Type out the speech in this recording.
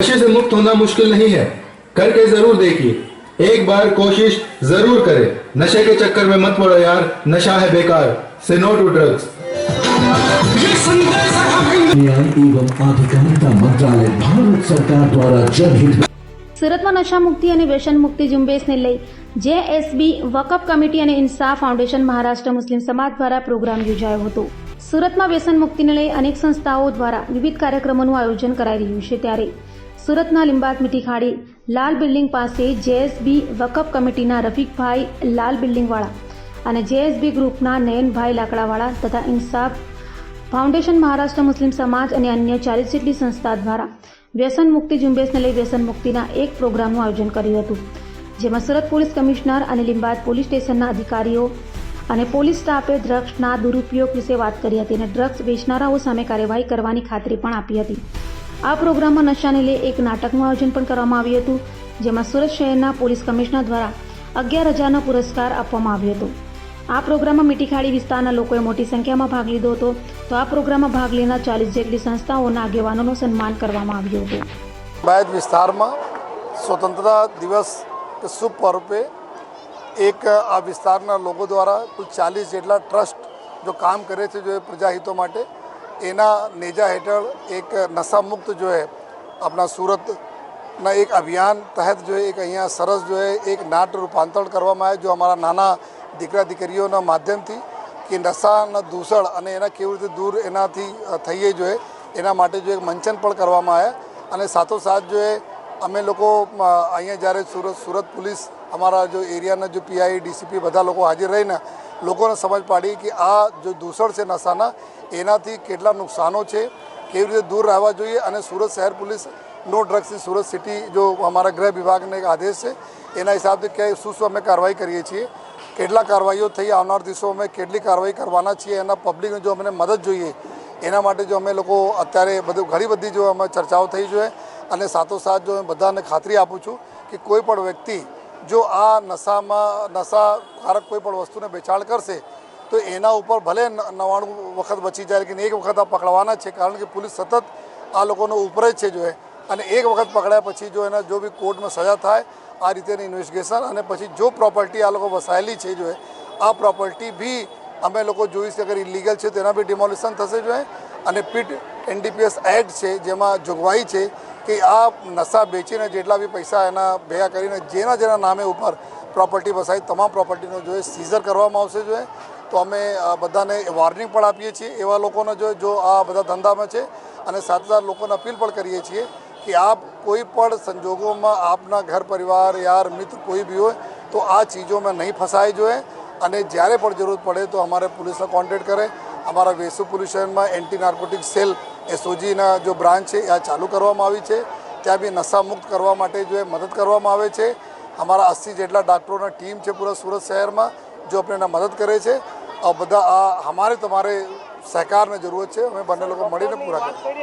नशे से मुक्त होना मुश्किल नहीं है करके जरूर देखिए एक बार कोशिश जरूर करें नशे के चक्कर में मत पड़ो यार नशा है बेकार से नो टू ड्रग्स न्याय एवं आधिकारिता मंत्रालय भारत सरकार द्वारा जनहित સુરતમાં નશામુક્તિ અને વ્યસન મુક્તિ ઝુંબેશને લઈ જેએસબી વકફ કમિટી અને ઇન્સાફ ફાઉન્ડેશન મહારાષ્ટ્ર મુસ્લિમ સમાજ દ્વારા પ્રોગ્રામ યોજાયો હતો સુરતમાં વ્યસન મુક્તિને લઈ અનેક સંસ્થાઓ દ્વારા વિવિધ કાર્યક્રમોનું આયોજન કરાઈ રહ્યું છે ત્યારે સુરતના લીંબાત મીઠી ખાડી, લાલ બિલ્ડિંગ પાસે જેએસબી વકફ કમિટીના રફીકભાઈ લાલ બિલ્ડિંગવાળા અને જેએસબી ગ્રુપના નયનભાઈ લાકડાવાળા તથા ઇન્સાફ ફાઉન્ડેશન મહારાષ્ટ્ર મુસ્લિમ સમાજ અને અન્ય ચાલીસ જેટલી સંસ્થા દ્વારા વ્યસન મુક્તિ ઝુંબેશને લઈ વ્યસન મુક્તિના એક પ્રોગ્રામનું આયોજન કર્યું હતું, જેમાં સુરત પોલીસ કમિશનર અને લીંબાદ પોલીસ સ્ટેશનના અધિકારીઓ અને પોલીસ સ્ટાફે ડ્રગ્સના દુરુપયોગ વિશે વાત કરી હતી અને ડ્રગ્સ વેચનારાઓ સામે કાર્યવાહી કરવાની ખાતરી પણ આપી હતી. આ પ્રોગ્રામમાં નશાને લઈ એક નાટકનું આયોજન પણ કરવામાં આવ્યું હતું, જેમાં સુરત શહેરના પોલીસ કમિશનર દ્વારા અગિયાર હજારનો પુરસ્કાર આપવામાં આવ્યો હતો. આ પ્રોગ્રામમાં મીઠીખાડી વિસ્તારના લોકોએ મોટી સંખ્યામાં ભાગ લીધો હતો, તો આ પ્રોગ્રામમાં ભાગ લેનાર ચાલીસ જેટલી સંસ્થાઓના આગેવાનોનું સન્માન કરવામાં આવ્યું હતું. બાયદ વિસ્તારમાં સ્વતંત્રતા દિવસ શુભ પર્વે એક આ વિસ્તારના લોકો દ્વારા કુલ ચાલીસ જેટલા ટ્રસ્ટ જો કામ કરે છે, જો પ્રજાહિતો માટે એના નેજા હેઠળ એક નશામુક્ત જો હે, આપણા સુરતના એક અભિયાન તહત જો એક અહીંયા સરસ જો એક નાટ રૂપાંતરણ કરવામાં આવે જો અમારા નાના દીકરા દીકરીઓના માધ્યમથી કે નશાના દૂષણ અને એના કેવી રીતે દૂર એનાથી થઈએ જોઈએ એના માટે જો એક મંચન પણ કરવામાં આવ્યા. અને સાથોસાથ જો અમે લોકો અહીંયા જ્યારે સુરત સુરત પોલીસ અમારા જો એરિયાના જો પીઆઈ ડીસીપી બધા લોકો હાજર રહીને લોકોને સમજ પાડી કે આ જો દૂષણ છે નશાના, એનાથી કેટલા નુકસાનો છે, કેવી રીતે દૂર રહેવા જોઈએ અને સુરત શહેર પોલીસ નો ડ્રગ્સની સુરત સિટી જો અમારા ગૃહ વિભાગને એક આદેશ છે, એના હિસાબથી કે શું શું અમે કાર્યવાહી કરીએ છીએ, કેટલા કાર્યવાહીઓ થઈ આવનાર દિવસોમાં કેટલી કાર્યવાહી કરવાના છીએ, એના પબ્લિકને જો અમને મદદ જોઈએ, એના માટે જો અમે લોકો અત્યારે બધું ઘણી બધી જો અમે ચર્ચાઓ થઈ જોઈએ, અને સાથોસાથ જો બધાને ખાતરી આપું છું કે કોઈ પણ વ્યક્તિ જો આ નશામાં, નશાકારક કોઈ પણ વસ્તુને વેચાણ કરશે, તો એના ઉપર ભલે નવાણું વખત બચી જાય કે એક વખત આ પકડવાના છે, કારણ કે પોલીસ સતત આ લોકોનો ઉપર જ છે જો અને એક વખત પકડ્યા પછી જો એના, જો બી કોર્ટમાં સજા થાય, આ રીતેની ઇન્વેસ્ટિગેશન અને પછી જો પ્રોપર્ટી આ લોકો વસાયેલી છે જો આ પ્રોપર્ટી બી અમે લોકો જોઈશું અગર ઇલીગલ છે એના બી ડિમોલિશન થશે જો અને પીટ એનડીપીએસ એક્ટ છે, જેમાં જોગવાઈ છે કે આ નશા બેચીને જેટલા બી પૈસા એના ભેગા કરીને જેના જેના નામે ઉપર પ્રોપર્ટી વસાવી તમામ પ્રોપર્ટીનો જો સીઝર કરવામાં આવશે જો તો અમે બધાને વોર્નિંગ પણ આપીએ છીએ એવા લોકોને જો જો આ બધા ધંધામાં છે અને સાથે લોકોને અપીલ પણ કરીએ છીએ કે આપ કોઈ પણ સંજોગોમાં આપના ઘર પરિવાર, યાર, મિત્ર કોઈ બી હોય, તો આ ચીજોમાં નહીં ફસાય જોઈએ અને જ્યારે પણ જરૂર પડે તો અમારે પોલીસને કોન્ટેક્ટ કરે અમારા વેસુ પોલીસ સ્ટેશનમાં એન્ટી નાર્કોટિક સેલ એસઓજીના જો બ્રાન્ચ છે આ ચાલુ કરવામાં આવી છે. ત્યાં બી નશામુક્ત કરવા માટે જો મદદ કરવામાં આવે છે. અમારા અસ્સી જેટલા ડાક્ટરોના ટીમ છે પૂરા સુરત શહેરમાં, જો આપણે એના મદદ કરે છે. આ બધા આ, અમારે તમારે સહકારની જરૂરત છે. અમે બંને લોકો મળીને પૂરા કરીએ.